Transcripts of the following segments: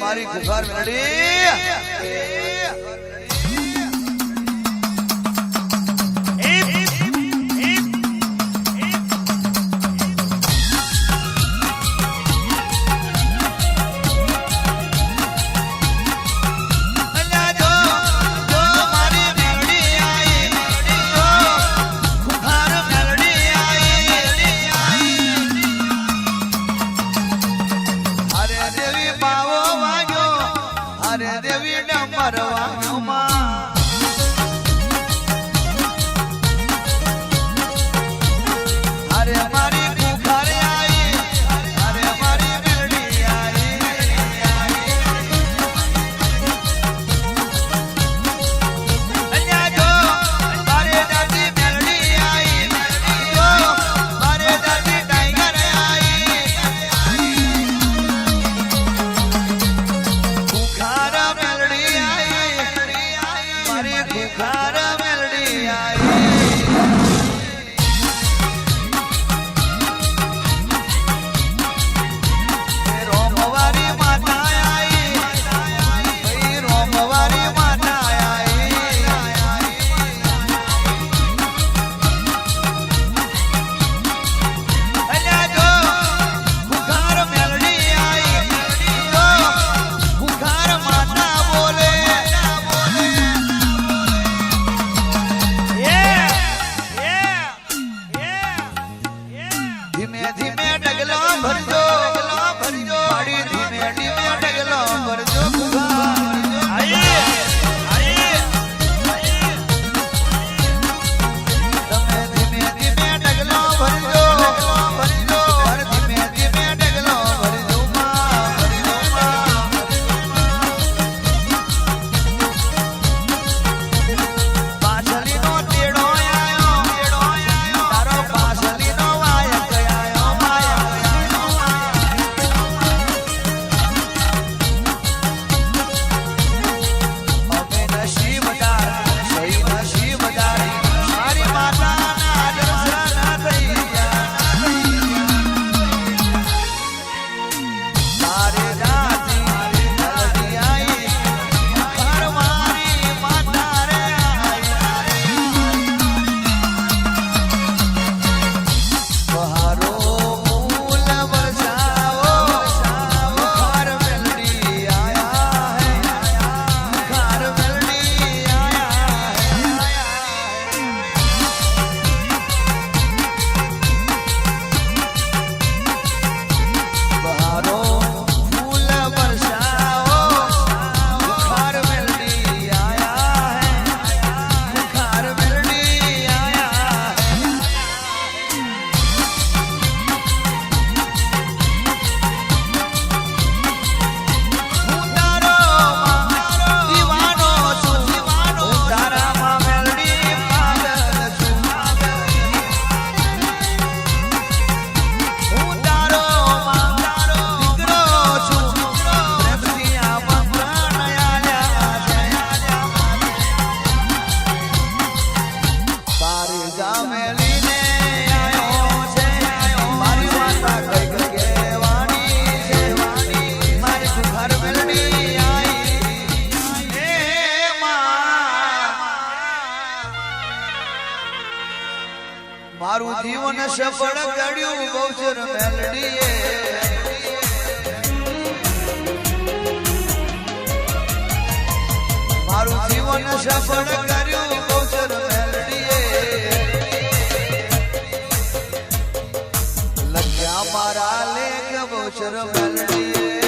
મારી ખુખાર મેલડી લગ્યા મારા લેખ બહુચર મેલડીએ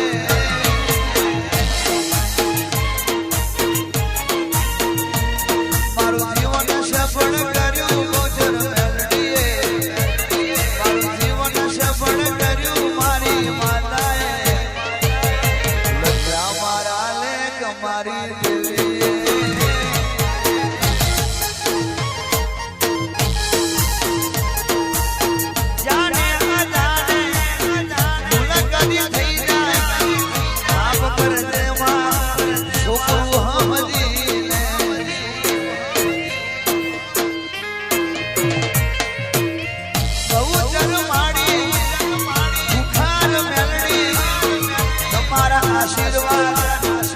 આશીર્વાદ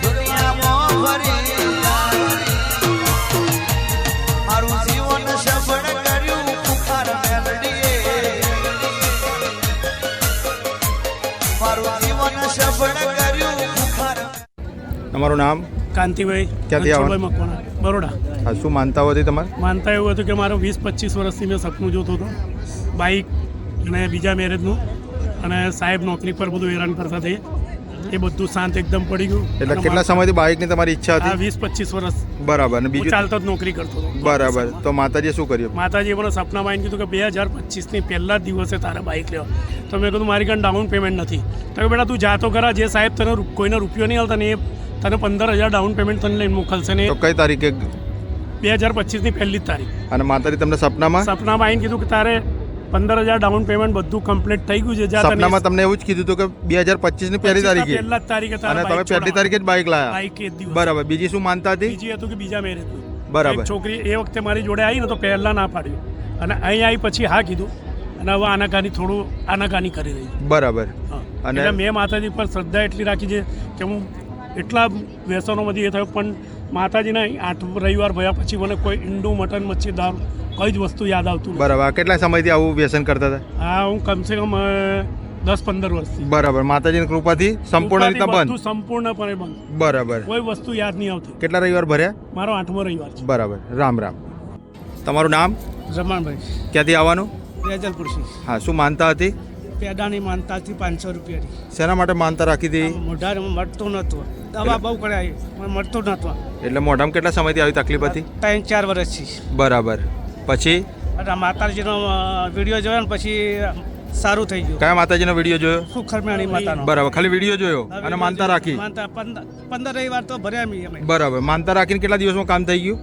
દુનિયામાં ફરી મારું જીવન સફળ કર્યું બુખાર મેલડીએ મારું જીવન સફળ કર્યું બુખાર તમારું નામ? કાંતિભાઈ ક્યાંથી આવવાનું? મકવાણા બરોડા. હા શું માનતા હતી તમારે? માનતા એવું હતું કે મારો વીસ પચીસ વર્ષથી મેં સપનું જોતો હતો. બાઇક અને બીજા મેરેજનું અને સાહેબ નોકરી પર બધું હેરાન કરતા થઈ એ બધું શાંત એકદમ પડી ગયું. એટલે કેટલા સમયથી બાઇકની તમારી ઈચ્છા હતી? વીસ પચીસ વર્ષ. બરાબર અને હું બીજું ચાલતો જ નોકરી કરતો હતો. બરાબર તો માતાજીએ શું કર્યું? માતાજીએ પણ સપનામાં આવીને કીધું કે બે હજાર પચીસની પહેલા જ દિવસે તારે બાઇક લેવા. તો મેં કીધું મારી કાંઈ ડાઉન પેમેન્ટ નથી. તો કે બેટા તું જાતો કરા જે સાહેબ તને કોઈને રૂપિયો નહીં આવતા ને એ તને પંદર હજાર ડાઉન પેમેન્ટ તને લઈને મોકલશે ને કઈ તારીખે? બે હજાર પચીસની પહેલી જ તારીખ. અને માતાજી તમને સપનામાં? સપનામાં આવીને કીધું કે તારે પંદર હજાર ડાઉન પેમેન્ટ બધું કમ્પ્લીટ થઈ ગયું છે. સપનામાં તમને એવું જ કીધું હતું કે બે હજાર પચીસની પહેલી તારીખે. પહેલા જ તારીખે તારે અને તમે પહેલી તારીખે જ બાઇક લાયા. બાઇક એ દિવસ. બરાબર. બીજી શું માનતા હતી? બીજી હતું કે બીજા મેરેજ બરાબર. છોકરી એ વખતે મારી જોડે આવી ને તો પહેલા ના પાડ્યું. અને અહીં આવી પછી હા કીધું. અને હવે આનાકાની થોડું આનાકાની કરી રહી છે. બરાબર. અને- મેં માતાજી પર શ્રદ્ધા એટલી રાખી છે કે હું એટલા વ્યસનોમાંથી એ થયો પણ માતાજીના આઠ રવિવાર ભયા પછી મને કોઈ ઈંડું મટન મચ્છી દાળ કઈ જ વસ્તુ યાદ આવતું બરાબર. કેટલા સમયથી આવું વ્યસન કરતા હતા? હા હું કમસે કમ દસ પંદર વર્ષથી. બરાબર. માતાજીની કૃપાથી સંપૂર્ણ રીતે બંધ. સંપૂર્ણપણે બંધ. બરાબર. કોઈ વસ્તુ યાદ નહીં આવતી. કેટલા રવિવાર ભર્યા? મારો આઠમો રવિવાર છે. બરાબર. રામ રામ. તમારું નામ? રમણભાઈ. ક્યાંથી આવવાનું? રેજલપુરથી હા શું માનતા હતી? પેડાની માનતાથી પાંચસો રૂપિયાની. શેના માટે માનતા રાખી હતી? મોઢા મળતું નહોતું. દવા બહુ કરાવી પણ મળતું નહોતું. એટલે મોઢામાં કેટલા સમયથી આવી તકલીફ હતી? ત્રણ ચાર વર્ષથી બરાબર. પછી? માતાજીનો વીડિયો જોયો ને પછી સારું થઈ ગયું. કયા માતાજીનો વીડિયો જોયો? સુખરમેણી માતાનો. બરાબર. ખાલી વીડિયો જોયો? અને માનતા રાખી? માનતા પંદર પંદર રવિવાર તો ભર્યા બરાબર. માનતા રાખીને કેટલા દિવસમાં કામ થઈ ગયું?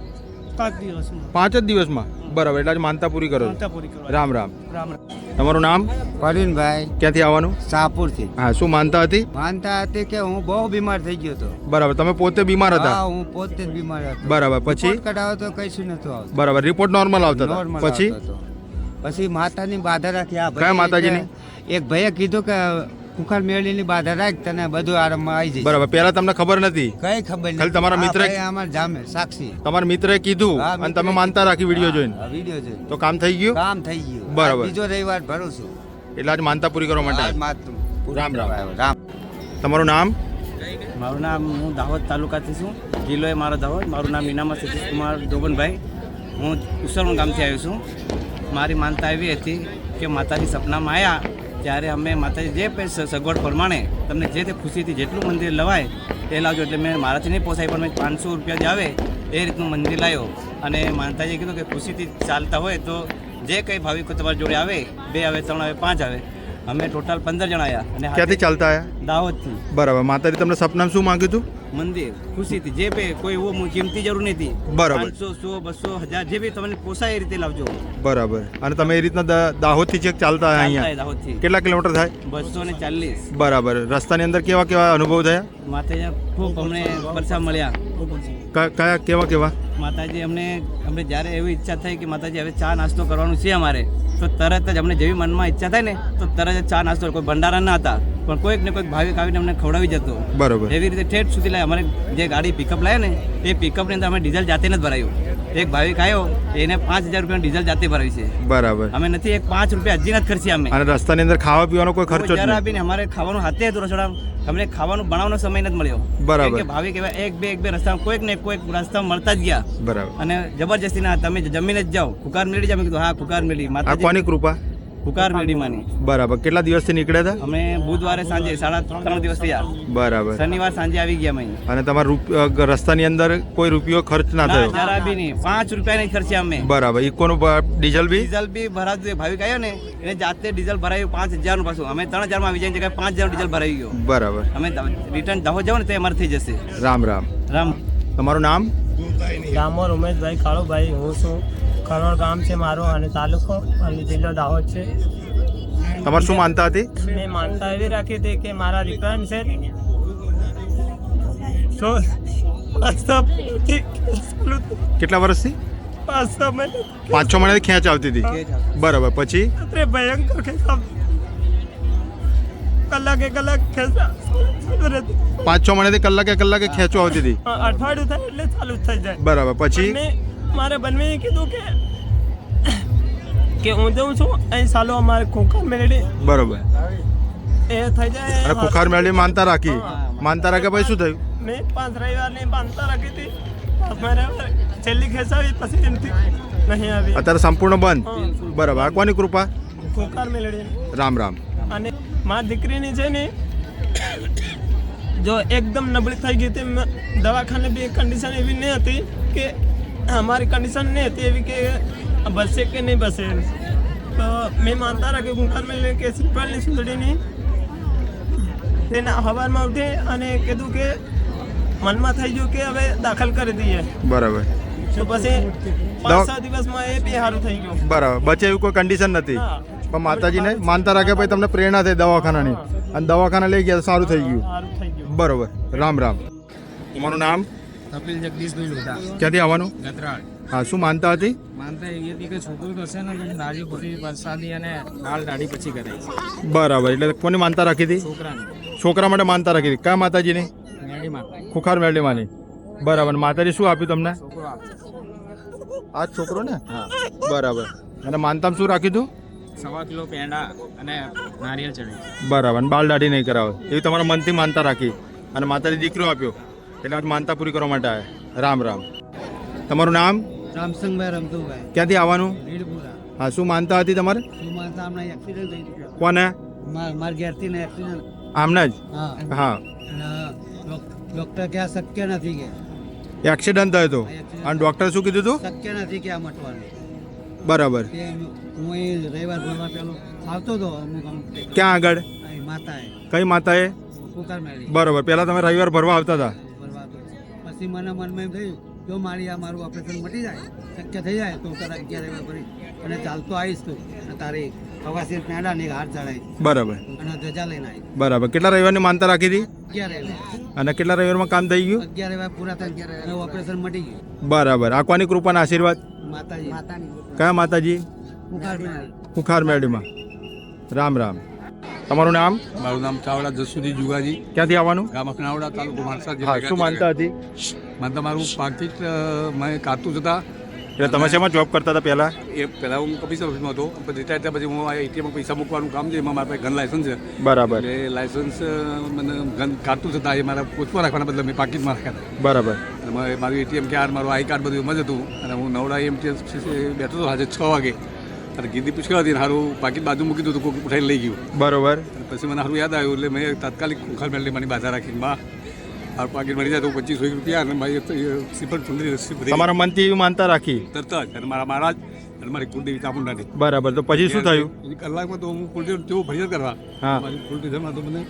પાંચ દિવસમાં. પાંચ જ દિવસમાં? બરાબર એટલે આજે માનતા પૂરી કરો માનતા પૂરી રામ રામ. રામ રામ. તમારું નામ? પરવીનભાઈ ક્યાંથી આવવાનું? શાહપુરથી. હા શું માનતા હતી? માનતા હતી કે હું બહુ બીમાર થઈ ગયો હતો. બરાબર તમે પોતે બીમાર હતા? હા હું પોતે બીમાર હતો. બરાબર પછી? કઢાવો તો કઈશું નતો આવતું. બરાબર રિપોર્ટ નોર્મલ આવતા હતા? પછી. પછી માતાની બાધા રાખી આ કયા માતાજીની? એક ભાઈએ કીધું કે કુખાર મેળીની બાધા રાખ તને બધું આરામમાં આવી જાય. બરાબર પહેલા તમને ખબર નથી. કઈ ખબર નહીં ખાલી તમારા મિત્ર અમાર જામે સાક્ષી. તમારા મિત્રે કીધું હા, અને તમે માનતા રાખી વીડિયો જોઈને. વીડિયો જોઈને. તો કામ થઈ ગયું? કામ થઈ ગયું. બરાબર. બીજો રવિવાર ભરોસો છું. એટલે આજ માનતા પૂરી કરવા માટે. રામ રામ. રામ. તમારું નામ? મારું નામ હું દાહોદ તાલુકાથી છું. જિલ્લો એ મારો દાહોદ. મારું નામ ઇનામત સતીશ કુમાર ધોબનભાઈ હું ઉસલણ ગામથી આવ્યો છું. મારી માનતા એવી હતી કે માતાજી સપનામાં આવ્યા ત્યારે અમે માતાજી જે સગવડ પ્રમાણે તમને જે તે ખુશીથી જેટલું મંદિર લવાય એ લાવજો. એટલે મેં મારાથી નહીં પોસાય પણ મેં પાંચસો રૂપિયા જે આવે એ રીતનું મંદિર લાવ્યો. અને માતાજીએ કીધું કે ખુશીથી ચાલતા હોય તો જે કંઈ ભાવિકો તમારી જોડે આવે બે આવે ત્રણ આવે પાંચ આવે. અમે ટોટલ પંદર જણા આવ્યા અને ક્યાંથી ચાલતા આવ્યા દાહોદથી. બરાબર. માતાજી તમને સપનામાં શું માંગ્યું હતું? મંદિર ખુશીથી. જે બે કોઈ એવો કિંમતી જરૂર નથી બરાબર. પાંચસો સો બસો હજાર જે બી તમને પોસાય એ રીતે લાવજો. બરાબર. અને તમે એ રીતના દાહોદ દાહોદથી ચેક ચાલતા અહીંયા? દાહોદથી. કેટલા કિલોમીટર થાય? બસો ને ચાલીસ. બરાબર. રસ્તાની અંદર કેવા કેવા અનુભવ થયા? માથે ખૂબ અમને પરસા મળ્યા. કયા કેવા કેવા માતાજી અમને અમને જ્યારે એવી ઈચ્છા થઈ કે માતાજી હવે ચા નાસ્તો કરવાનું છે અમારે તો તરત જ અમને જેવી મનમાં ઈચ્છા થાય ને તો તરત જ ચા નાસ્તો કોઈ ભંડારા ના હતા પણ કોઈક ને કોઈક ભાવિક આવીને અમને ખવડાવી જતો. બરાબર. એવી રીતે ઠેઠ સુધી લાય અમારે જે ગાડી પિકઅપ લાવે ને એ પિકઅપની અંદર અમે ડીઝલ જાતે જ ભરાયું. એક ભાવિક આવ્યો એને પાંચ હજાર રૂપિયા ડીઝલ જાતે ભરાવી છે. બરાબર. અમે નથી એક પાંચ રૂપિયા હજી નથી ખર્ચી અમે. અને રસ્તાની અંદર ખાવા પીવાનો કોઈ ખર્ચો જરા આપીને અમારે ખાવાનું હાથે હતું રસોડા અમને ખાવાનું બનાવવાનો સમય નથી મળ્યો. બરાબર. કે ભાવિક એવા એક બે એક બે રસ્તામાં કોઈક ને કોઈક રસ્તા મળતા જ ગયા. બરાબર. અને જબરજસ્તી ના તમે જમીને જ જાઓ. કુકાર મેળી જાવ મેં કીધું હા કુકાર મેળી. માતા કોની કૃપા? કુકાર મેળી બરાબર. કેટલા દિવસથી નીકળ્યા હતા અમે બુધવારે સાંજે સાડા ત્રણ ત્રણ દિવસ થયા બરાબર. શનિવાર સાંજે આવી ગયા અમે અને તમારા રસ્તાની અંદર કોઈ રૂપિયો ખર્ચ ના થયો? જરા બી નહીં. પાંચ રૂપિયા નહીં ખર્ચ્યા અમે. બરાબર. ઇકોનું ડીઝલ બી? ડીઝલ બી ભરાતું ભાવિક આવ્યો ને એને જાતે ડીઝલ ભરાયું પાંચ હજારનું પાછું. અમે ત્રણ હજારમાં આવી જાય જગ્યાએ પાંચ હજાર ડીઝલ ભરાઈ ગયો. બરાબર. અમે રિટર્ન દહો જાવ ને તે અમારે થઈ જશે. રામ રામ. રામ. તમારું નામ? રામર ઉમેશભાઈ કાળુભાઈ. હું છું કરોડ ગામ છે મારો અને તાલુકો અને જિલ્લો દાહોદ છે. તમારે શું માનતા હતી? મેં માનતા એવી રાખી હતી કે મારા રિટર્ન છે. તો કેટલા વર્ષથી? પાંચ છ મહિનાથી ખેંચ આવતી હતી. બરાબર પછી? ભયંકર કલાકે કલાક પાંચ છ મહિનાથી કલાકે કલાકે ખેંચો આવતી હતી. અઠવાડિયું થાય એટલે ચાલુ થઈ જાય. બરાબર પછી? મારે બનવીએ કીધું કે કે હું જઉં છું અહીં સાલો અમારે ખોખર મેળવી બરોબર. એ થઈ જાય અને ખોખર મેળવી માનતા રાખી. માનતા રાખ્યા પછી શું થયું? મેં પાંચ રવિવારની માનતા રાખી હતી. છેલ્લી ખેંચાવી પછી એમથી નહીં આવી. અત્યારે સંપૂર્ણ બંધ? બરાબર. આ કોની કૃપા? ખોખર મેળવી રામ રામ. અને મા દીકરીની છે ને જો એકદમ નબળી થઈ ગઈ હતી. દવાખાને બી કન્ડિશન એવી નહીં હતી કે અમારી કન્ડિશન નહીં હતી એવી કે બસે કે નહીં બસે. તો મેં માનતા રાખી કે મેં કે સિમ્પલની સુંદડીની તેના હવારમાં ઉઠે અને કીધું કે મનમાં થઈ ગયું કે હવે દાખલ કરી દઈએ. બરાબર. તો પછી પાંચ છ દિવસમાં એ બે સારું થઈ ગયું. બરાબર. બચે એવું કોઈ કન્ડિશન નથી. પણ માતાજીને માનતા રાખે પછી તમને પ્રેરણા થઈ દવાખાનાની. અને દવાખાના લઈ ગયા તો સારું થઈ ગયું. સારું થઈ ગયું. બરોબર. રામ રામ. તમારું નામ? કપિલ જગદીશભાઈ લોઢા. ક્યાંથી આવવાનું? ગતરાળ હા શું માનતા હતી? માનતા એવી હતી કે છોકરું થશે ને તો દાઢી પૂરી વરસાદી અને દાળ દાઢી પછી કરાય બરાબર એટલે કોની માનતા રાખી હતી? છોકરાને. છોકરા માટે માનતા રાખી હતી. કયા માતાજીની? ખુખાર માની બરાબર માતાજી શું આપ્યું તમને? આ છોકરો ને બરાબર. અને માનતામ શું રાખ્યું હતું સવા કિલો પેંડા અને નારિયેળ ચણી બરાબર બાલ દાઢી નહીં કરાવે. એવી તમારા મનથી માનતા રાખી. અને માતાજી દીકરો આપ્યો. એટલે આજ માનતા પૂરી કરવા માટે આવ્યા રામ રામ. તમારું નામ? રામસંગભાઈ રમતુભાઈ. ક્યાંથી આવવાનું? રીડપુરા હા શું માનતા હતી તમારે? શું માનતા? હમણાં એક્સિડન્ટ થઈ ગયો કોને? મારા ઘેરથી ને એક્સિડન્ટ આમને જ? હા. હા. ડોક્ટર કે આ શક્ય નથી કે. એક્સિડન્ટ થયો હતો અને ડૉક્ટર શું કીધું હતું શક્ય નથી કે આ મટવાનું. બરાબર. હું એ રવિવાર ભરવા પેલો આવતો હતો ક્યાં આગળ? માતાએ. કઈ માતાએ? બરોબર. પહેલાં તમે રવિવાર ભરવા આવતા હતા. તો પછી મને મનમાં એમ થયું જો મારી આ મારું ઓપરેશન મટી જાય શક્ય થઈ જાય તો કદાચ અગિયાર રવિવાર ફરી અને ચાલતો આવીશ તું. અને તારી અવાસી પેંડા ને હાથ ચડાવી બરાબર. અને ધજા લઈને આવી બરાબર. કેટલા રવિવારની માનતા રાખી હતી? અગિયાર અને કેટલા રવિવારમાં કામ થઈ ગયું? અગિયાર રવિવાર પૂરા થાય ગયા ઓપરેશન મટી ગયું. બરાબર. આકવાની કૃપાના આશીર્વાદ? માતાજી. કયા માતાજી? કુખાર મેળીમાં રામ રામ. તમારું નામ? મારું નામ ચાવડા જસુદી જુગાજી. ક્યાંથી આવવાનું? ગામ અખનાવડા તાલુકો માણસા હા શું માનતા હતી? મને તમારું પાકીટ મેં કાતું જતા એટલે તમે શેમાં જોબ કરતા હતા પહેલાં? એ પહેલાં હું કમિશનર ઓફિસમાં હતો. પછી રિટાયર થયા પછી હું આ એટીએમમાં પૈસા મૂકવાનું કામ છે એમાં મારા પાસે ગન લાયસન્સ છે. બરાબર. એ લાયસન્સ મને ગન કાતું જતા એ મારા પોચમાં રાખવાના બદલે મેં પાકીટમાં રાખ્યા હતા. બરાબર. અને મારું એટીએમ કાર્ડ મારું આઈ કાર્ડ બધું એમ જ હતું. અને હું નવડા એમટીએસ બેઠો હતો આજે છ વાગે. અને ગીધી પૂછવા હતી સારું પાકીટ બાજુ મૂકી દીધું કોઈ ઉઠાઈને લઈ ગયું. બરોબર. પછી મને સારું યાદ આવ્યું એટલે મેં તાત્કાલિક ખુખાર મેળવી મારી બાધા રાખી માં આ પાકીટ મળી જાય તો પચીસો રૂપિયા અને મારી સિમ્પલ ચૂંટણી રસી તમારા મનથી એવી માનતા રાખી? તરત જ. અને મારા મહારાજ અને મારી કુલદેવી ચામુંડાની બરાબર. તો પછી શું થયું? કલાકમાં તો હું કુલદેવ તેવું ફરિયાદ કરવા. હા. મારી કુલદેવમાં તો મને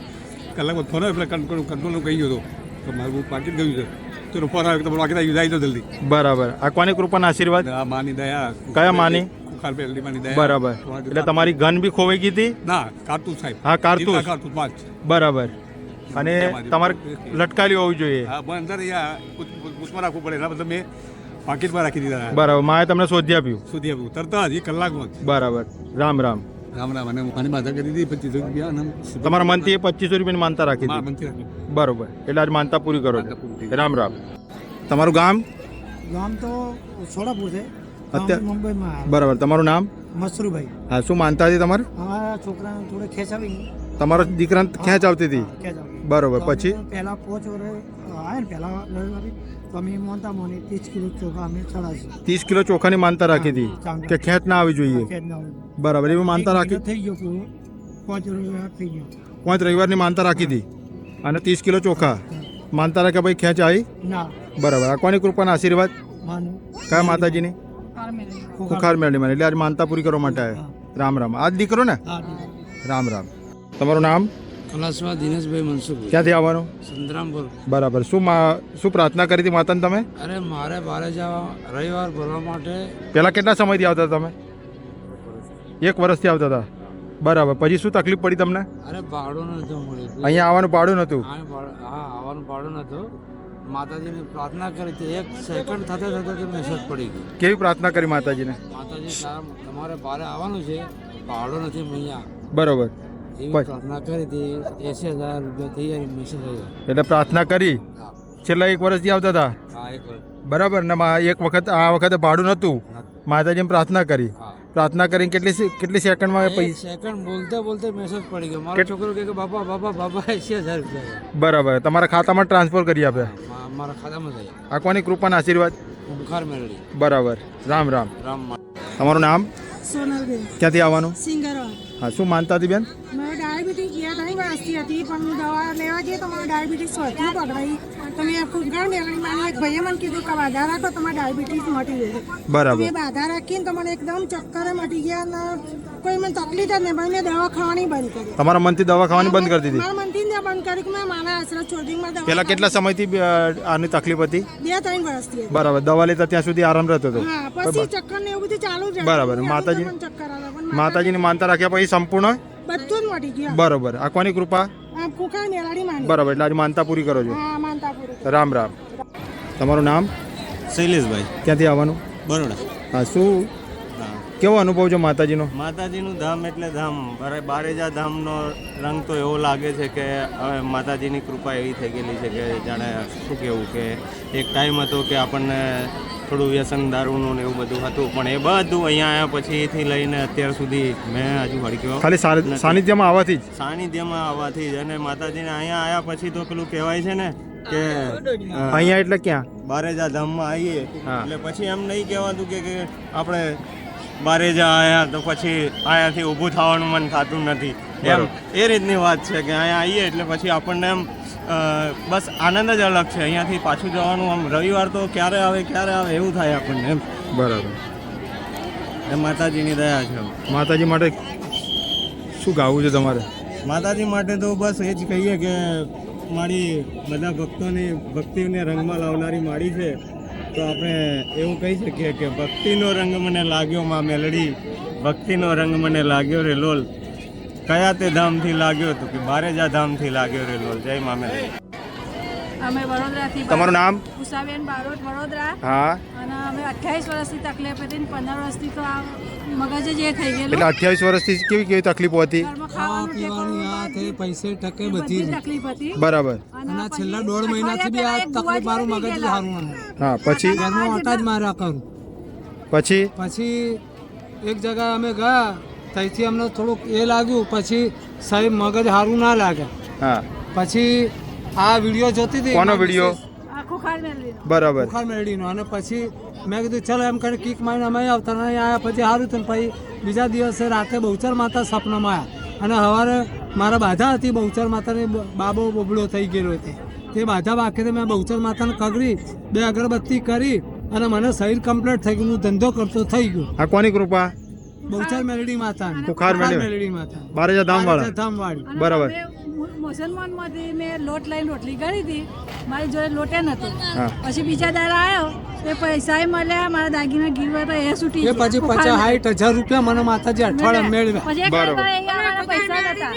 કલાકમાં ફોન આવ્યો કંટ્રોલ કંટ્રોલ કહી ગયો હતો તો મારું પાકીટ ગયું છે. તો ફોન આવ્યો તો બાકી આવી જાય તો જલ્દી. બરાબર. આ કોની કૃપાના આશીર્વાદ? આ માની દયા. કયા માની? ખુખાર પહેલી માની દયા. બરાબર. એટલે તમારી ગન બી ખોવાઈ ગઈ હતી? ના કારતૂસ સાહેબ. હા, કારતૂસ. કારતૂસ પાંચ. બરાબર. અને તમારે લટકાલી હોવી જોઈએ. હા અંદર પૂછમાં રાખવું પડે. એના બદલે મેં પાકીટમાં રાખી દીધા. બરાબર. માએ તમને શોધી આપ્યું. શોધી આપ્યું. તરત જ એક કલાકમાં બરાબર. રામ રામ. રામ રામ. અને મને માતા કરી દીધી પચીસો રૂપિયા અને તમારા મનથી એ પચીસો રૂપિયાની માનતા રાખી દીધી. બરાબર. એટલે આજ માનતા પૂરી કરો. રામ રામ. તમારું ગામ? ગામ તો સોડાપુર છે. અત્યારે- બરાબર. તમારું નામ? મસરૂભાઈ. હા શું માનતા હતી તમારે? અમારા છોકરાને થોડે ખેંચાવી. તમારા દીકરાને ખેંચ આવતી હતી? બરાબર. પછી? પહેલા પોચ વર્ષ આવ્યા ને પહેલા રવિવારે તો અમે માનતા મોની ત્રીસ કિલો ચોખા અમે ચડાવી ત્રીસ કિલો ચોખાની માનતા રાખી હતી? કે ખેંચ ના આવી જોઈએ? બરાબર. એવી માનતા રાખી? થઈ ગયો પાંચ રવિવાર થઈ ગયો. પાંચ રવિવારની માનતા રાખી હતી? અને ત્રીસ કિલો ચોખા? માનતા રાખ્યા ભાઈ ખેંચ આવી ના. બરાબર. આ કોની કૃપાના આશીર્વાદ? કયા માતાજીની? ખુખાર મેળવીમાં એટલે આજ માનતા પૂરી કરવા માટે આવ્યા રામ રામ. આજ દીકરો ને? રામ રામ. તમારું નામ? કલાસવા દિનેશભાઈ મનસુખ ક્યાંથી આવવાનું? સંતરામપુર. બરાબર. શું શું પ્રાર્થના કરી હતી માતાને તમે? અરે મારે બારે જવા રવિવાર ભરવા માટે પહેલાં કેટલા સમયથી આવતા તમે? એક વર્ષથી આવતા હતા. બરાબર. પછી શું તકલીફ પડી તમને? અરે ભાડું નહોતું મળ્યું. અહીંયા આવવાનું ભાડું નહોતું? ભાડું- હા આવવાનું ભાડું નહોતું. માતાજીને પ્રાર્થના કરી હતી એક સેકન્ડ થતા થતા તો મેસેજ પડી ગઈ. કેવી પ્રાર્થના કરી માતાજીને? માતાજી તમારે બારે આવવાનું છે ભાડું નથી અહીંયા. બરોબર. એવી પ્રાર્થના કરી હતી એસી હજાર રૂપિયા થઈ જાય મેસેજ એટલે પ્રાર્થના કરી? છેલ્લા એક વર્ષથી આવતા હતા. બરાબર ને એક વખત આ વખતે ભાડું નહોતું. માતાજીને પ્રાર્થના કરી. પ્રાર્થના કરીને કેટલી કેટલી સેકન્ડમાં પૈસા? સેકન્ડ બોલતે બોલતે મેસેજ પડી ગયો. મારો છોકરો કહે કે બાપા બાપા બાપા એસી હજાર રૂપિયા. બરાબર. તમારા ખાતામાં ટ્રાન્સફર કરી આપે. મારા ખાતામાં થઈ આ કોની કૃપાના આશીર્વાદ? ઓમકાર મેળવી બરાબર. રામ રામ. રામ તમારું નામ? સોનલબેન. ક્યાંથી આવવાનું? સિંગરવા હા શું માનતા હતી બેન? મેં ડાયાબિટીસ ગયા ત્રણ હતી પણ હું દવા લેવા જઈએ તો મારે ડાયાબિટીસ વધુ પકડાઈ. તો મેં ફૂગર મેળવી. મારી એક ભાઈએ મને કીધું કે બાધા રાખો તમારે ડાયાબિટીસ મટી જશે બરાબર. મેં બાધા રાખીને તો મને એકદમ ચક્કરે મટી ગયા ને કોઈ મને તકલીફ જ નહીં પણ મેં દવા ખાવાની બંધ કરી તમારા મનથી દવા ખાવાની બંધ કરી દીધી? મારા મનથી જ બંધ કરી મેં મારા આશરે છોડી મારે દવા પહેલા કેટલા સમયથી આની તકલીફ હતી? બે ત્રણ વર્ષથી. બરાબર. દવા લેતા ત્યાં સુધી આરામ રહેતો હતો. પછી ચક્કર ને એવું બધું ચાલુ બરાબર. માતાજી- આવે માનતા રાખ્યા પછી સંપૂર્ણ? બધું જ મટી ગયું. બરોબર. આ કોની કૃપા? બરાબર એટલે આજે માનતા પૂરી કરો છો? હા માનતા પૂરું રામ રામ. તમારું નામ? શૈલેષભાઈ. ક્યાંથી આવવાનું? બરોડા. હા શું? કેવો અનુભવ છે માતાજીનો? માતાજીનું ધામ એટલે ધામ. બારે બારેજા ધામનો રંગ તો એવો લાગે છે કે હવે માતાજીની કૃપા એવી થઈ ગયેલી છે કે જાણે શું કહેવું કે એક ટાઈમ હતો કે આપણને થોડું વ્યસન દારૂનું ને એવું બધું હતું. પણ એ બધું અહીંયા આવ્યા પછીથી લઈને અત્યાર સુધી મેં હજુ હડક્યો ખાલી સાનિ- સાનિધ્યમાં આવવાથી જ? સાનિધ્યમાં આવવાથી જ. અને માતાજીને અહીંયા આવ્યા પછી તો પેલું કહેવાય છે ને કે અહીંયા એટલે ક્યાં? બારેજા ધામમાં આવીએ. એટલે પછી એમ નહીં કહેવાતું કે કે આપણે જ આયા તો પછી અહીંયાથી ઊભું થવાનું મન થતું નથી. એમ. એ રીતની વાત છે કે અહીંયા આવીએ એટલે પછી આપણને એમ બસ આનંદ જ અલગ છે. અહીંયાથી પાછું જવાનું આમ રવિવાર તો ક્યારે આવે ક્યારે આવે એવું થાય આપણને એમ. બરાબર. એ માતાજીની દયા છે માતાજી માટે શું ગાવું છે તમારે? માતાજી માટે તો બસ એ જ કહીએ કે મારી બધા ભક્તોની ભક્તિને રંગમાં લાવનારી માળી છે. તો આપણે એવું કહી શકીએ કે ભક્તિનો રંગ મને લાગ્યો માં મેલડી. ભક્તિનો રંગ મને લાગ્યો રે લોલ. કયા તે ધામથી લાગ્યો તો કે બારેજા ધામથી લાગ્યો રે લોલ? જય મા મેલડી. અમે વડોદરાથી તમારું નામ? ઉષાબેન બારોટ વડોદરા. હા. અને અમે અઠ્યાવીસ વર્ષથી તકલીફ હતી ને પંદર વર્ષથી તો આ મગજ જ એ થઈ એટલે અઠ્યાવીસ વર્ષથી કેવી કેવી તકલીફો હતી? પૈસે ટકે બધી તકલીફ હતી. બરાબર. અને છેલ્લા દોઢ મહિનાથી બી આ તકલીફ મારું મગજ જ સારું હા પછી? ઘરમાં ઓટા જ માર્યા કરું. પછી? પછી એક જગ્યાએ અમે ગયા ત્યાંથી અમને થોડુંક એ લાગ્યું પછી સાહેબ મગજ સારું ના લાગે હા. પછી આ વીડિયો જોતી હતી કોનો વીડિયો? બરાબર. બુખાર મેળવીનો અને પછી મેં કીધું ચલો એમ કરીને કીક મારીને અમે આવતા આવ્યા પછી સારું હતું પછી બીજા દિવસે રાતે બહુચર માતા સપનામાં આવ્યા. અને સવારે મારા બાધા હતી બહુચર માતાની બાબો બોબડો થઈ ગયેલો હતી. તે બાધા બાકી મેં બહુચર માતાને કગરી બે અગરબત્તી કરી અને મને શરીર કમ્પ્લીટ થઈ ગયું. હું ધંધો કરતો થઈ ગયો. આ કોની કૃપા? બહુચર મેલડી માતા બુખાર મેલડી. માતા. બારેજા ધામ વાળા બરાબર. મુસલમાનમાંથી મેં લોટ લઈને રોટલી કરી હતી. મારી જોડે લોટે નહોતો. પછી બીજા દાડા આવ્યો તે પૈસા મળ્યા મારા દાગીના ગીરવા તો એ છૂટી એ પછી. પચાસ સાઠ હજાર રૂપિયા મને માતાજી અઠવાડિયા મેળવ્યા. પછી એક રવિવારે અહીંયા પૈસા નતા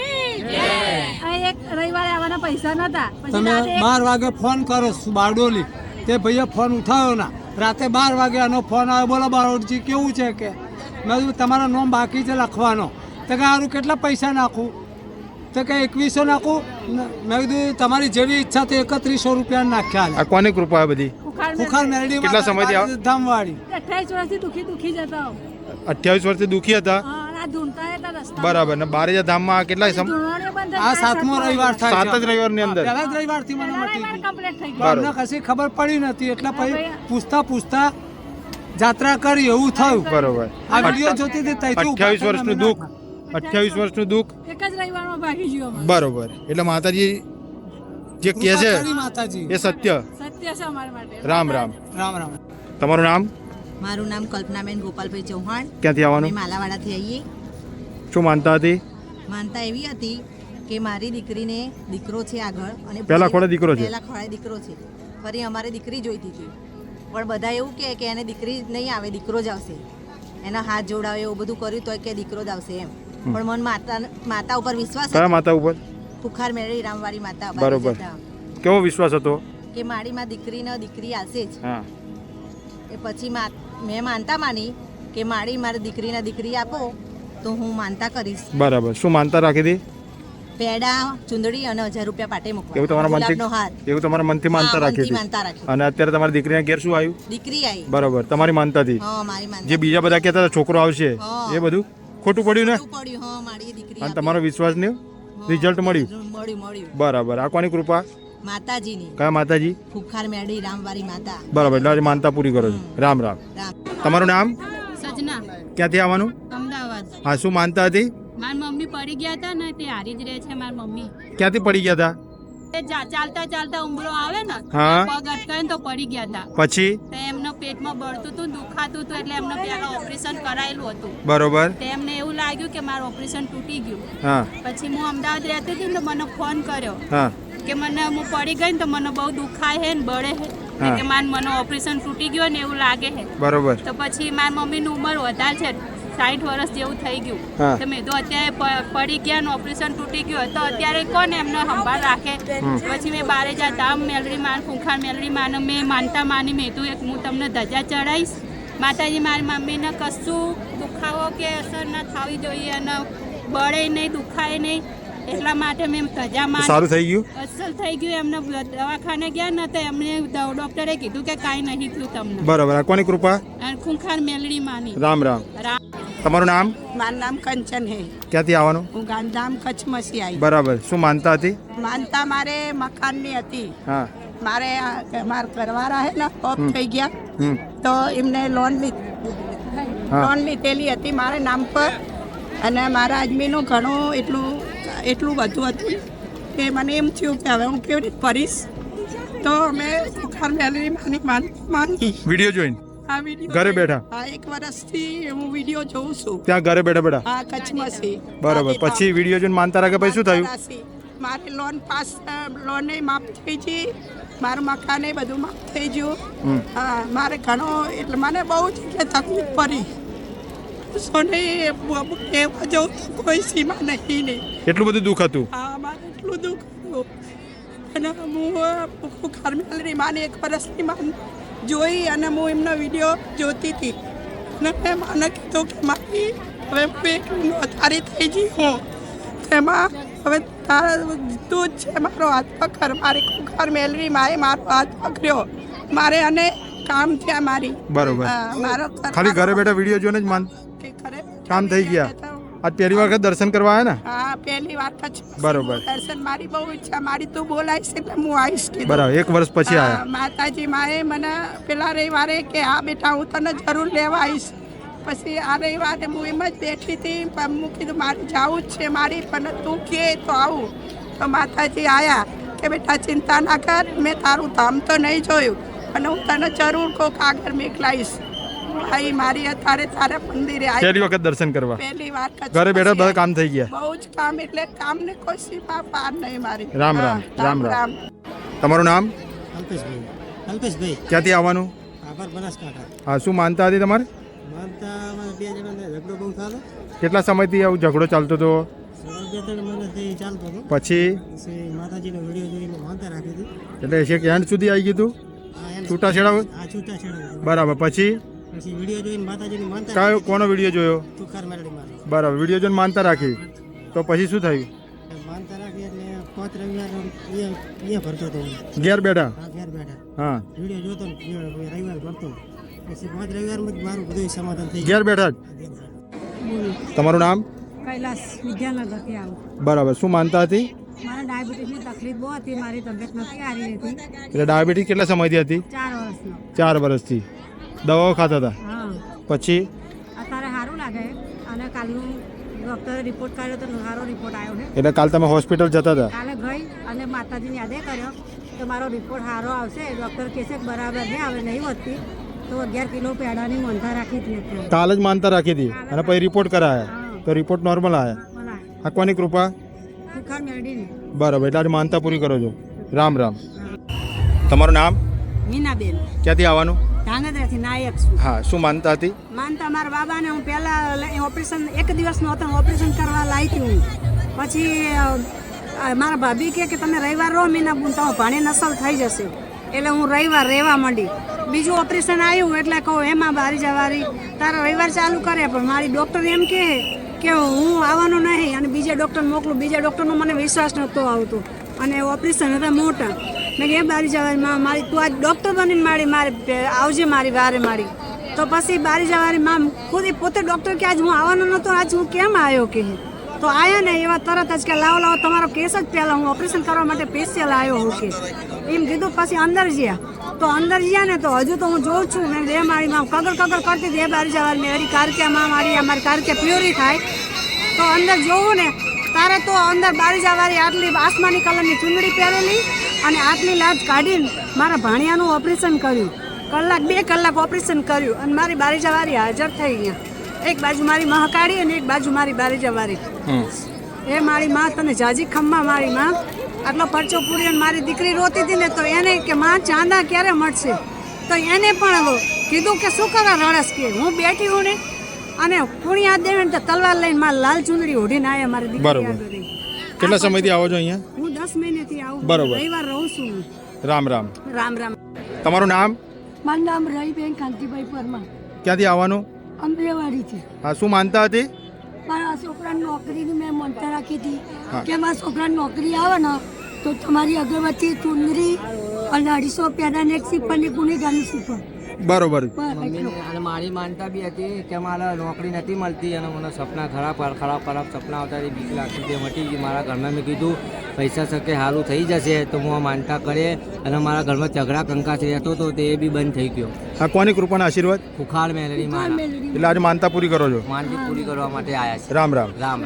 એક રવિવારે આવવાના પૈસા નતા તમે બાર વાગે ફોન કરો બારડોલી. તે ભાઈએ ફોન ઉઠાવ્યો ના. રાતે બાર વાગે આનો ફોન આવ્યો. બોલો બારોડજી કેવું છે કે? મેં તમારો તમારા નોમ બાકી છે લખવાનો. તો કે સારું કેટલા પૈસા નાખું? તો કે એકવીસો નાખું. મેં કીધું તમારી જેવી ઈચ્છા તો એકત્રીસો રૂપિયા નાખ્યા આ કોની કૃપા આ બધી? બુખાર મેરડી કેટલા સમયથી? ધામવાળી અઠ્યાવીસ વર્ષથી દુખી દુખી જતા અઠ્યાવીસ વર્ષથી દુખી હતા? હા, અને આ ધૂણતા હતા રસ્તા બરાબર. ને બારેજા ધામમાં કેટલા આ સાતમો રવિવાર થાય સાત જ રવિવારની અંદર. પહેલા જ રવિવારથી મને મટી ગઈ. કશી ખબર પડી નથી. એટલે પછી પૂછતા પૂછતા જાત્રા કરી એવું થયું. બરોબર. આ વીડિયો જોતી હતી ત્યાંથી ઊભા અઠ્યાવીસ થઈને વર્ષનું અમે દુઃખ. અઠ્યાવીસ વર્ષનું દુઃખ? એક જ રવિવારમાં ભાગી ગયો અમારે. બરોબર. એટલે માતાજી જે કહે છે માતાજી. એ સત્ય. સત્ય છે અમારા માટે. રામ રામ. રામ રામ. તમારું નામ? મારું નામ કલ્પનાબેન ગોપાલભાઈ ચૌહાણ. ક્યાંથી અમે આવવાનું માલાવાડાથી આવીએ. શું માનતા હતી? માનતા એવી હતી કે મારી દીકરીને દીકરો છે આગળ અને પહેલા ખોળે દીકરો છે? પહેલા ખોળે દીકરો છે. ફરી અમારે દીકરી જોઈતી હતી. પણ બધા એવું કહે કે એને દીકરી નહીં આવે દીકરો જ આવશે. એના હાથ જોડાવે એવું બધું કર્યું તો કે દીકરો જ આવશે એમ. પણ મન માતા માતા ઉપર વિશ્વાસ કયા. માતા ઉપર? ફુખાર મેળવી રામવાળી માતા બરોબર. કેવો વિશ્વાસ હતો? કે મારીમાં દીકરીને દીકરી આવશે જ. હા. એ પછી મેં માનતા માની કે મારી મારી દીકરીને દીકરી આપો તો હું માનતા કરીશ. બરાબર. શું માનતા રાખી દી પેડા ચુંદડી અને હજાર રૂપિયા પાટે મૂકવા. એવું તમારા મનથી એવું તમારા મનથી માનતા રાખી હતી? અને અત્યારે તમારી દીકરીના ઘેર શું આવ્યું? દીકરી આવી. બરોબર. તમારી માનતાથી જે બીજા બધા કહેતા છોકરો આવશે. એ બધું? ખોટું પડ્યું ને? પડ્યું હા મારી દીકરી અને તમારો વિશ્વાસ ને રિઝલ્ટ મળ્યું? મળ્યું મળ્યું. બરાબર. આ કોની કૃપા? માતાજીની. કયા માતાજી? ફુખાર મેડી રામવારી માતા. બરાબર એટલે માનતા પૂરી કરો છો. રામ. રામ. તમારું નામ? સજના. ક્યાંથી આવવાનું? અમદાવાદ. હા શું માનતા હતી? મારી મમ્મી પડી ગયા હતા ને તે હારી જ રહે છે મારી મમ્મી. ક્યાંથી પડી ગયા હતા? ચાલતા ચાલતા ઉમરો આવે ને પગ અટકાય તો પડી ગયા હતા. પછી? એમનો પેટમાં બળતું હતું દુખાતું હતું એટલે એમને પેલા ઓપરેશન કરાયેલું હતું. બરોબર. તો એમને એવું લાગ્યું કે મારું ઓપરેશન તૂટી ગયું. પછી હું અમદાવાદ રહેતી હતી ને તો મને ફોન કર્યો કે મને હું પડી ગઈ ને તો મને બહુ દુખાય હે ને બળે હે. હા. કે માન મને ઓપરેશન તૂટી ગયું ને એવું લાગે હે. બરોબર. તો પછી મારી મમ્મીની ઉંમર વધારે છે. સાઠ વર્ષ જેવું થઈ ગયું. તમે તો અત્યારે પડી ગયા ને ઓપરેશન તૂટી ગયું તો અત્યારે કોણ એમનો સંભાળ રાખે? પછી મેં બારે જતા મેલરી મેલડી માન ફૂંખાર મેલડી માન મેં માનતા માની મેં તું એક હું તમને ધજા ચડાવીશ માતાજી મારી મમ્મીને કશું દુખાવો કે અસર ના થવી જોઈએ અને બળે નહીં દુખાય નહીં. એટલા માટે મેં ધજા માં સારું થઈ ગયું? અસલ થઈ ગયું. એમને દવાખાને ગયા ને તો એમને ડોક્ટરે કીધું કે કાંઈ નહીં થયું તમને. બરાબર. કોની કૃપા? ખૂંખાર મેલડી માની. રામ રામ. રામ. તમારું નામ? મારું નામ કંચન હે. ક્યાંથી આવવાનું? હું ગાંધીધામ કચ્છમાંથી આવી બરાબર. શું માનતા હતી? માનતા મારે મકાનની હતી. હા. મારે મારા ઘરવાળા હે ને ઓફ થઈ ગયા. તો એમને લોન. લોન લીધેલી હતી મારા નામ પર. અને મારા આદમીનું ઘણું એટલું એટલું બધું હતું કે મને એમ થયું કે હવે હું કેવી રીતે ભરીશ. તો અમે સુખાર મેલરી માન- માની વીડિયો જોઈને? આ વિડિયો ઘરે બેઠા? હા એક વર્ષથી હું વિડિયો જોઉં છું. ત્યાં ઘરે બેઠા બેઠા? હા કચ્છમાંથી. બરાબર. પછી વીડિયો જોઈને માનતા રાખે પછી શું થયું? મારે લોન પાસ લોન માફ થઈ ગઈ. મારું મકાને બધું માફ થઈ ગયું. હા મારે ઘણો એટલે મને બહુ જ એટલે તકલીફ પડી. સોને કહેવા જવું તો કોઈ સીમા નહીં નહીં એટલું બધું દુઃખ હતું? હા મારે એટલું દુઃખ હતું. અને હું ખરમેલની માને એક વર્ષની માન જોઈ અને હું એમનો વીડિયો જોતી હતી. અને મેં મને કીધું કે મારી હવે હું નોતારી થઈ ગઈ હું તેમાં હવે તારા તું જ છે. મારો હાથ પકડ. મારી કુકર મેલવી માએ મારો હાથ પકડ્યો. મારે અને કામ થયા મારી. બરોબર. મારો ખાલી ઘરે બેઠા વીડિયો જોઈને જ માન કામ થઈ ગયા. આજ પહેલી વખત દર્શન કરવા આવ્યા ને? હા પહેલી વાર જ બરોબર. દર્શન મારી બહુ ઈચ્છા મારી તું બોલાવીશ એટલે હું આવીશ કે બરાબર એક વર્ષ પછી આવ્યા માતાજી માએ મને પેલા રવિવારે કે હા બેટા હું તને જરૂર લેવા આવીશ. પછી આ રવિવારે હું એમ જ બેઠી હતી પણ હું કીધું મારે જવું જ છે મારી પણ તું કે તો આવું. તો માતાજી આવ્યા કે બેટા ચિંતા ના કર મેં તારું ધામ તો નહીં જોયું અને હું તને જરૂર કોક આગળ મોકલાવીશ. ભાઈ મારી અત્યારે તારા મંદિરે આવી. પહેલી વખત દર્શન કરવા. પહેલી વાર ઘરે બેઠા બધા કામ થઈ ગયા. બહુ જ કામ એટલે કામ ને કોઈ સીમા પાર નહીં મારી. રામ રામ, રામ રામ. તમારું નામ? અલ્પેશભાઈ અલ્પેશભાઈ ક્યાંથી આવવાનું? આભાર બનાસકાંઠા. હા શું માનતા હતી તમારે? માનતા બે જણાને ઝઘડો બહુ થતો કેટલા સમયથી આવું ઝઘડો ચાલતો હતો? પછી? પછી માતાજીનો વીડિયો જોઈને માનતા રાખી હતી એટલે છેક એન્ડ સુધી આવી ગયું હતું છૂટાછેડા છૂટા છેડા બરાબર. પછી? પછી વીડિયો જોઈને માતાજીની માનતા કયો કોનો વીડિયો જોયો? મારી. બરાબર વીડિયો જોઈને માનતા રાખી. તો પછી શું થયું? માનતા રાખી એટલે પાંચ રવિવાર એ એ ભરતો હતો ઘેર બેઠા? ઘેર બેઠા. હા. વીડિયો જોતો રવિવાર ભરતો. પછી પાંચ રવિવારમાં જ મારું બધું સમાધાન થઈ ઘેર બેઠા જ? તમારું નામ? કૈલાસ વિદ્યાનગરથી આવું. બરાબર શું માનતા હતી? મારે ડાયાબિટીસની તકલીફ બહુ હતી મારી તબિયત નથી સારી રહેતી. એટલે ડાયાબિટીસ કેટલા સમયથી હતી? ચાર વર્ષનો. ચાર વર્ષથી. દવાઓ ખાતા હતા. પછી? અત્યારે સારું લાગે. અને કાલનું ડૉક્ટરે રિપોર્ટ કર્યો તો સારો રિપોર્ટ આવ્યો છે. એટલે કાલ તમે હોસ્પિટલ જતા હતા? કાલે ગઈ અને માતાજીને યાદે કર્યો તો મારો રિપોર્ટ સારો આવશે. ડૉક્ટર કહેશે બરાબર છે હવે નહીં વધતી. તો અગિયાર કિલો પેડાની માનતા રાખી હતી કાલ જ માનતા રાખી હતી. અને પછી રિપોર્ટ કરાયા. તો રિપોર્ટ નોર્મલ આવ્યા બોલાય હાકવાની કૃપા? બરાબર એટલે માનતા પૂરી કરો છો. રામ રામ. તમારું નામ? મીનાબેન. ક્યાંથી આવવાનું? ધાંગધ્રાથી નાયક છું. હા શું માનતા હતી માનતા મારા બાબાને હું પહેલાં ઓપરેશન એક દિવસનું હતું ઓપરેશન કરવા લાવી હું. પછી મારા ભાભી કહે કે તમે રવિવાર રહો મહિના તો ભાણે નસલ થઈ જશે. એટલે હું રવિવાર રહેવા માંડી. બીજું ઓપરેશન આવ્યું એટલે કહું એમાં બારી જવારી તારા રવિવાર ચાલુ કરે પણ મારી ડૉક્ટર એમ કહે કે હું આવવાનો નહીં. અને બીજા ડૉક્ટર મોકલું. બીજા ડૉક્ટરનો મને વિશ્વાસ નહોતો આવતો. અને ઓપરેશન હતા મોટા. મેં કે બારી જવાની મારી તું આજ ડૉક્ટર બનીને મારી, મારે આવજે મારી વારે મારી. તો પછી બારી જવાની માં ખુદ પોતે ડૉક્ટર કે આજ હું આવવાનો નહોતો, આજ હું કેમ આવ્યો કે તો આયા ને એવા તરત જ કે, લાવો લાવો, તમારો કેસ જ પહેલાં હું ઓપરેશન કરવા માટે સ્પેશિયલ આવ્યો હું કે. એમ કીધું, પછી અંદર ગયા તો અંદર ગયા ને તો હજુ તો હું જોઉં છું, મેં બે મારી માં કગર કગર કરતી હતી, એ બારી જવાની મેં અરી કારક્યામાં મારી, અમારી કારક્યા પ્યોરી થાય. તો અંદર જોવું ને, તારે તો અંદર બારી જવાની આટલી આસમાની કલરની ચૂંદડી પહેરેલી અને આટલી લાજ કાઢીને મારા ભાણિયાનું ઓપરેશન કર્યું. કલાક બે કલાક ઓપરેશન કર્યું અને મારી બારીજાવારી હાજર થઈ ગયા એક બાજુ મારી મહાકાળી અને એક બાજુ મારી બારીજાવારી. એ મારી માં તને જાજી ખમ્મા મારી માં. આટલો પરચો પૂરી અને મારી દીકરી રોતી હતી ને તો એને કે માં ચાંદા ક્યારે મળશે? તો એને પણ કીધું કે શું કરવા રડસ કે? હું બેઠી હું ને? અને કુણિયા દેવે તો તલવાર લઈને મારી લાલ ચુંદડી ઓઢીને આવ્યા મારી દીકરી. કેટલા સમયથી આવો છો અહીંયા? દસ મહિનેથી આવું બરોબર. રવિવાર રહું છું રામ રામ. રામ રામ. તમારું નામ? મારું નામ રહીબેન કાંતિભાઈ પરમાર. ક્યાંથી આવવાનું? અમરેવાડીથી હા શું માનતા હતી? મારા છોકરાની નોકરીની મેં માનતા રાખી હતી કે મારા છોકરાની નોકરી આવે ને તો તમારી અગરબત્તી ચુંદરી અને અઢીસો પેદાને એક સિફરની ગુનેગારની સિફર બરોબર. અને મારી માનતા બી હતી કે મારે નોકરી નથી મળતી અને મને સપના ખરાબ ખરાબ ખરાબ સપના આવતા હતી. બીક લાગતી તે મટી ગઈ મારા ઘરમાં મેં કીધું પૈસા શકે સારું થઈ જશે તો હું આ માનતા કરે અને મારા ઘરમાં ઝઘડા કંકા થઈ રહેતો હતો તે બી બંધ થઈ ગયો. આ કોની કૃપાના આશીર્વાદ? ખુખાર મેલડી મારા. એટલે આજે માનતા પૂરી કરો છો? માનતી પૂરી કરવા માટે આવ્યા છે રામ રામ. રામ.